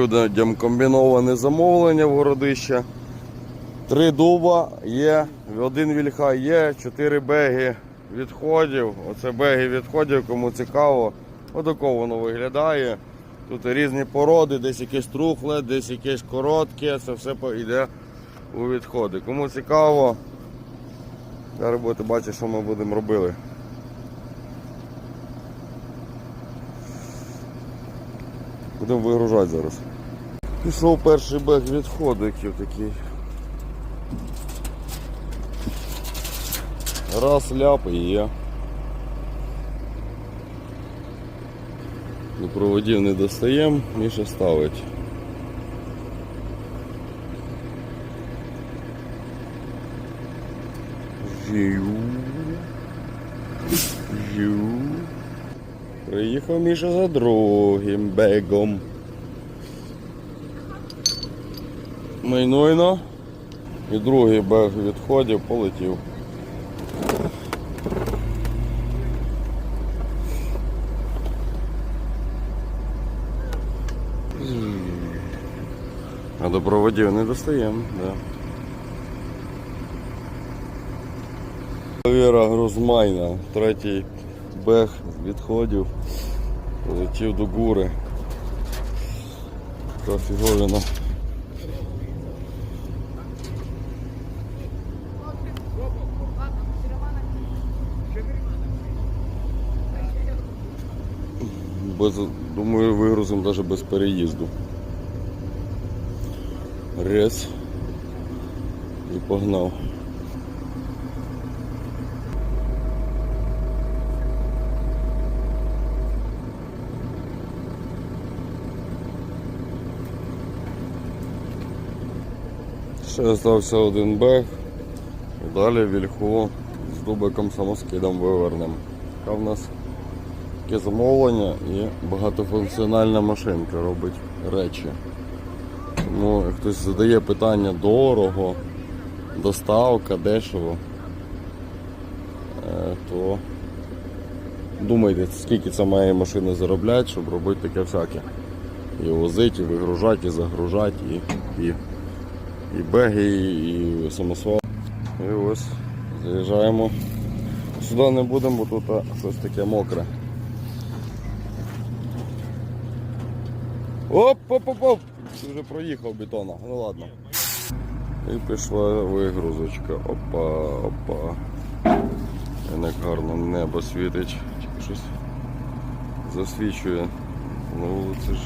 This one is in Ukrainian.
Людям комбіноване замовлення в городище. Три дуба є, один вільха є, чотири беги відходів. Оце беги відходів, кому цікаво. Отако воно виглядає. Тут різні породи, десь якесь трухле, десь якесь коротке, це все йде у відходи. Кому цікаво, зараз будете бачити, що ми будемо робити. Будемо вигружати зараз. Пішов перший бег відходиків такий. Раз ляп і є. До проводів не достаємо, Міша ставить. Жю. Жю. Приїхав Міша за другим бегом. Майнуйно. І другий бег відходів полетів. А до проводів не достаємо, да. Віра Грузмайна, третій бег з відходів. Полетів до гури. Така. Без, думаю, вигрузимо навіть без переїзду. Рез. І погнав. Ще залишився один бег. Далі вільху з дубиком самоскидом вивернемо. Така в нас таке замовлення і багатофункціональна машинка робить речі. Тому як хтось задає питання дорого, доставка, дешево, е, то думайте, скільки це має машина заробляти, щоб робити таке всяке. І возити, і вигружати, і загружати, і, і, і беги, і, самосвал. І ось заїжджаємо. Сюди не будемо, бо тут щось таке мокре. Оп, оп, оп, оп! Вже проїхав бетона. Ну ладно. І пішла вигрузочка. Опа, опа. Як гарно небо світить. Тільки щось засвічує на вулиці ж.